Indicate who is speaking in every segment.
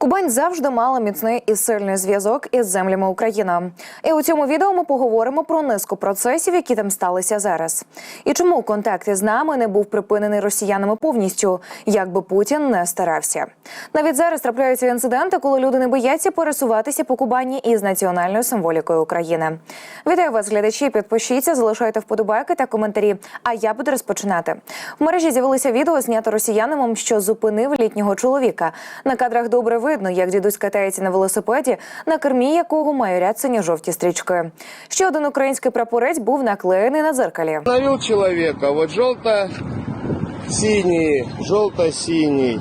Speaker 1: Кубань завжди мала міцний і сильний зв'язок із землями України. І у цьому відео ми поговоримо про низку процесів, які там сталися зараз. І чому контакт із нами не був припинений росіянами повністю, як би Путін не старався. Навіть зараз трапляються інциденти, коли люди не бояться пересуватися по Кубані із національною символікою України. Вітаю вас, глядачі. Підпишіться, залишайте вподобайки та коментарі. А я буду розпочинати. В мережі з'явилося відео, знято росіянином, що зупинив літнього чоловіка. На кадрах добре видно, як дідусь катається на велосипеді, на кермі якого має ряд синьо-жовті стрічки. Ще один український прапорець був наклеєний на дзеркалі.
Speaker 2: Остановил человека. Вот желто-синий, желто-синий.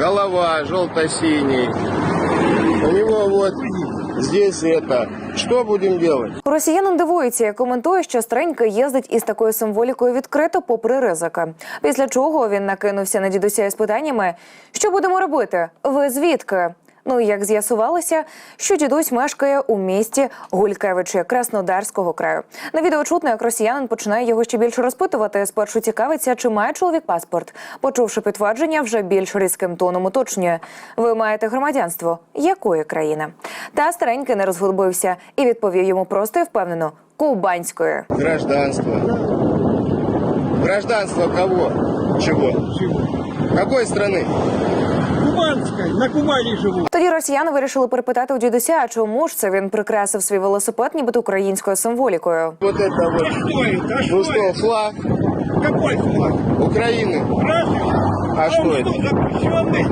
Speaker 2: Голова желто-синий. У него вот здесь это. Что будем делать?
Speaker 1: Росіянин дивується і коментує, що старенький їздить із такою символікою відкрито, попри ризики. Після чого він накинувся на дідуся із питаннями: що будемо робити? Ви звідки? Ну і як з'ясувалося, що дідусь мешкає у місті Гулькевичі Краснодарського краю. На відео чутно, як росіянин починає його ще більше розпитувати. Спершу цікавиться, чи має чоловік паспорт. Почувши підтвердження, вже більш різким тоном уточнює: ви маєте громадянство якої країни? Та старенький не розгубився і відповів йому просто і впевнено кубанської.
Speaker 2: Гражданство. Гражданство кого? Чего? Какой страны?
Speaker 3: Кубанской, на Кубани живу.
Speaker 1: Тоді росіяни вирішили перепитати у дідуся, а чому ж це він прикрасив свій велосипед, нібито українською символікою.
Speaker 2: Вот это вот.
Speaker 3: Что это? А что
Speaker 2: Ну что,
Speaker 3: это?
Speaker 2: флаг
Speaker 3: Какой флаг?
Speaker 2: Украины.
Speaker 3: Разве?
Speaker 2: А что
Speaker 3: он
Speaker 2: это?
Speaker 3: что, запрещенный?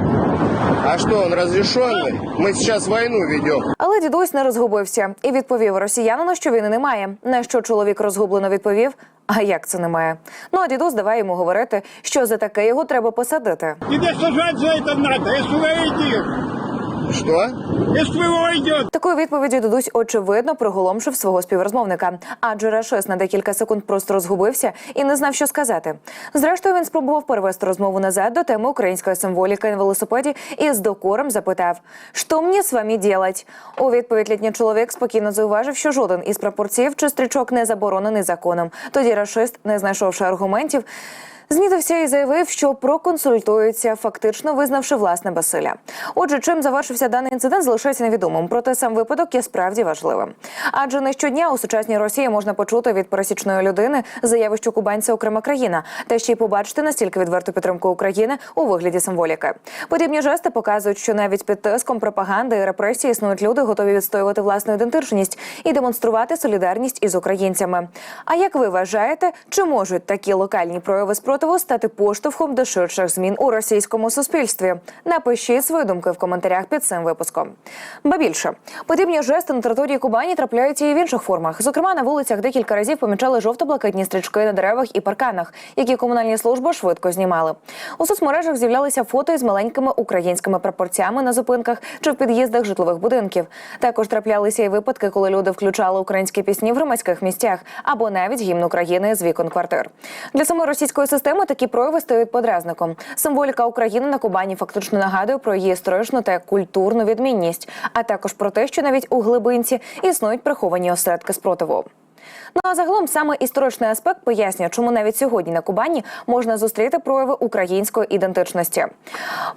Speaker 2: А что, он разрешенный? Мы сейчас войну ведем.
Speaker 1: Але дідусь не розгубився і відповів росіянину, що війни немає. На що чоловік розгублено відповів: А як це немає? Ну а дідусь давай йому говорити, що за таке його треба посадити.
Speaker 3: Тебе сажать за это надо. СВО идет.
Speaker 2: Что?
Speaker 3: СВО идет.
Speaker 1: Такою відповіді дідусь очевидно приголомшив свого співрозмовника, адже Рашис на декілька секунд просто розгубився і не знав, що сказати. Зрештою, він спробував перевести розмову назад до теми української символіки на велосипеді і з докором запитав: «Що мені з вами делать?» У відповідь літній чоловік спокійно зауважив, що жоден із прапорців чи стрічок не заборонений законом. Тоді рашист, не знайшовши аргументів. Знітився і заявив, що проконсультується, фактично визнавши власне безсилля. Отже, чим завершився даний інцидент, залишається невідомим. Проте сам випадок є справді важливим. Адже не щодня у сучасній Росії можна почути від пересічної людини заяви, що Кубань це окрема країна, та ще й побачити настільки відверту підтримку України у вигляді символіки. Подібні жести показують, що навіть під тиском пропаганди і репресії існують люди, готові відстоювати власну ідентичність і демонструвати солідарність із українцями. А як ви вважаєте, чи можуть такі локальні прояви спротиву стати поштовхом до ширших змін у російському суспільстві? Напишіть свої думки в коментарях під цим випуском. Ба більше подібні жести на території Кубані трапляються і в інших формах. Зокрема, на вулицях декілька разів помічали жовто-блакитні стрічки на деревах і парканах, які комунальні служби швидко знімали. У соцмережах з'являлися фото із маленькими українськими прапорцями на зупинках чи в під'їздах житлових будинків. Також траплялися і випадки, коли люди включали українські пісні в громадських місцях або навіть гімн України з вікон квартир. Для самої російської системи такі прояви стають подразником. Символіка України на Кубані фактично нагадує про її історичну та культурну відмінність, а також про те, що навіть у глибинці існують приховані осередки спротиву. Ну а загалом саме історичний аспект пояснює, чому навіть сьогодні на Кубані можна зустріти прояви української ідентичності.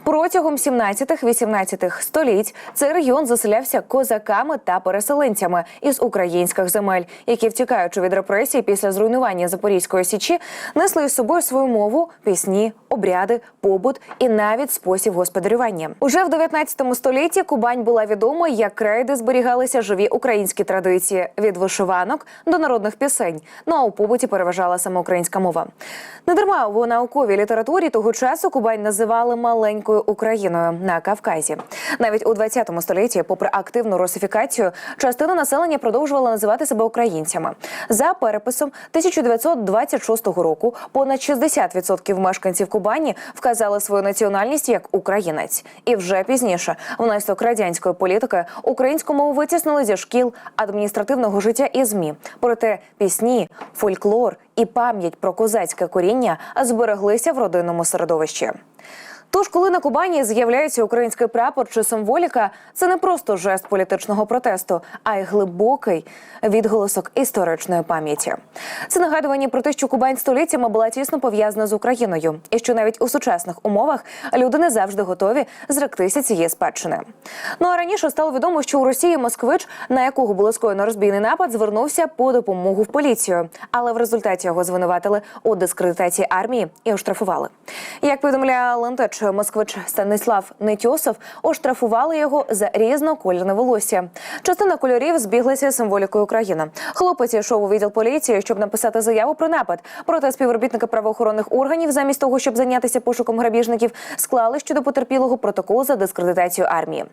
Speaker 1: Протягом 17-18 століть цей регіон заселявся козаками та переселенцями із українських земель, які, втікаючи від репресій після зруйнування Запорізької січі, несли із собою свою мову, пісні, обряди, побут і навіть спосіб господарювання. Уже в 19 столітті Кубань була відома як край, де зберігалися живі українські традиції від вишиванок до народних пісень. Ну а у побуті переважала саме українська мова. Недарма у науковій літературі того часу Кубань називали маленькою Україною на Кавказі. Навіть у 20 столітті, попри активну русифікацію, частина населення продовжувала називати себе українцями. За переписом 1926 року понад 60% мешканців Кубані вказали свою національність як українець. І вже пізніше, внаслідок радянської політики, українську мову витіснили зі шкіл адміністративного життя і змі. Проте пісні, фольклор і пам'ять про козацьке коріння збереглися в родинному середовищі. Тож, коли на Кубані з'являється український прапор чи символіка, це не просто жест політичного протесту, а й глибокий відголосок історичної пам'яті. Це нагадування про те, що Кубань століттями була тісно пов'язана з Україною, і що навіть у сучасних умовах люди не завжди готові зректися цієї спадщини. Ну а раніше стало відомо, що у Росії москвич, на якого було скоєно розбійний напад, звернувся по допомогу в поліцію, але в результаті його звинуватили у дискредитації армії і оштрафували. Як повідомляє Лентеч, москвич Станислав Нетьосов оштрафували його за різнокольорне волосся. Частина кольорів збіглася символікою України. Хлопець йшов у відділ поліції, щоб написати заяву про напад. Проте співробітники правоохоронних органів, замість того, щоб зайнятися пошуком грабіжників, склали щодо потерпілого протокол за дискредитацію армії.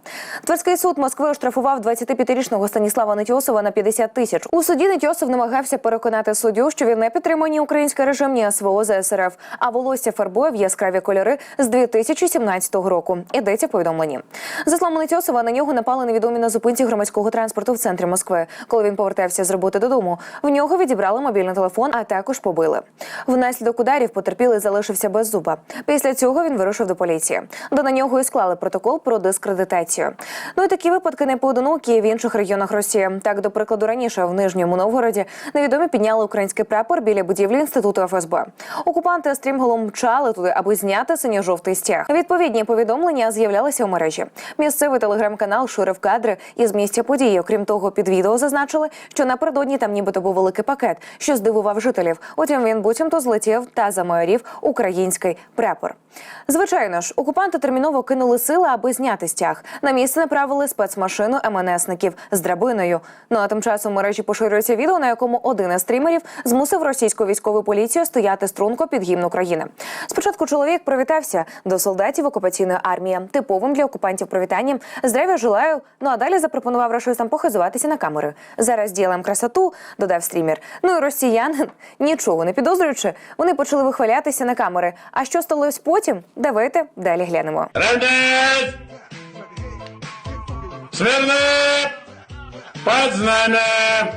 Speaker 1: Тверський суд Москви оштрафував 25-річного Станіслава Нетьосова на 50 тисяч. У суді Нетьосов намагався переконати суддю, що він не підтримує ні український режим, ні СВО ЗСРФ, а волосся фарбує в яскраві кольори з 2017 року. Йдеться в повідомленні. За словами Нетьосова, на нього напали невідомі на зупинці громадського транспорту в центрі Москви. Коли він повертався з роботи додому, в нього відібрали мобільний телефон, а також побили. Внаслідок ударів потерпілий залишився без зуба. Після цього він вирушив до поліції, де на нього і склали протокол про дискредитацію. Ну і такі випадки не поодинокі в інших регіонах Росії. Так, до прикладу, раніше в Нижньому Новгороді невідомі підняли український прапор біля будівлі інституту ФСБ. Окупанти стрімголом мчали туди, аби зняти синьо-жовтий стяг. Відповідні повідомлення з'являлися у мережі. Місцевий телеграм-канал ширив кадри із місця події. Окрім того, під відео зазначили, що напередодні там нібито був великий пакет, що здивував жителів. Утім, він буцімто злетів та замайорів український прапор. Звичайно ж, окупанти терміново кинули сили, аби зняти стяг. На місце направили спецмашину МНСників з драбиною. Ну а тим часом в мережі поширюється відео, на якому один із стрімерів змусив російську військову поліцію стояти струнко під гімн України. Спочатку чоловік привітався до солдатів окупаційної армії, типовим для окупантів привітанням. Здравия желаю. Ну а далі запропонував рашистам похизуватися на камери. Зараз ділем красоту, додав стрімер. Ну і росіянин, нічого не підозрюючи, вони почали вихвалятися на камери. А що сталося потім? Давайте далі глянемо.
Speaker 4: Рандет! Под знамя!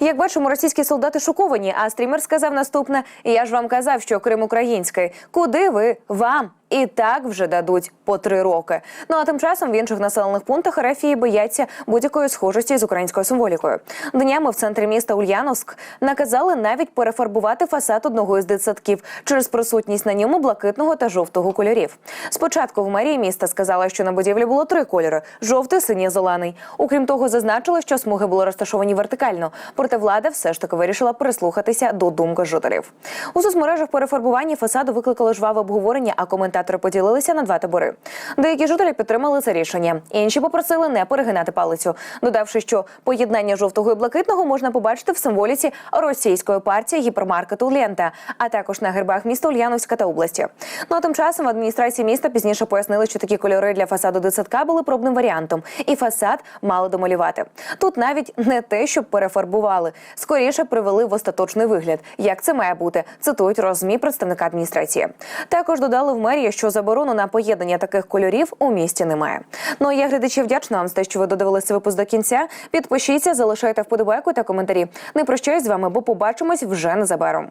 Speaker 1: Як бачимо, російські солдати шоковані. А стрімер сказав наступне: Я ж вам казав, що Крим український. Куди ви вам? І так вже дадуть по три роки. Ну а тим часом в інших населених пунктах Рефії бояться будь-якої схожості з українською символікою. Днями в центрі міста Ульяновськ наказали навіть перефарбувати фасад одного із дитсадків через присутність на ньому блакитного та жовтого кольорів. Спочатку в мерії міста сказали, що на будівлі було три кольори: жовтий, синій, зелений. Окрім того, зазначили, що смуги були розташовані вертикально. Проте влада все ж таки вирішила прислухатися до думки жителів. У соцмережах перефарбування фасаду викликало жваве обговорення, а коментатори поділилися на два табори. Деякі жителі підтримали це рішення, інші попросили не перегинати палицю, додавши, що поєднання жовтого і блакитного можна побачити в символіці російської партії гіпермаркету Лента, а також на гербах міста Ульяновська та області. Ну а тим часом в адміністрації міста пізніше пояснили, що такі кольори для фасаду дитсадка були пробним варіантом, і фасад мали домалювати. Тут навіть не те, щоб перефарбували, скоріше привели в остаточний вигляд, як це має бути. Цитують розмі представника адміністрації. Також додали в мерії, що заборону на поєднання таких кольорів у місті немає. Ну а я глядачі вдячна вам за те, що ви додивилися випуск до кінця. Підпишіться, залишайте вподобайку та коментарі. Не прощаюсь з вами, бо побачимось вже незабаром.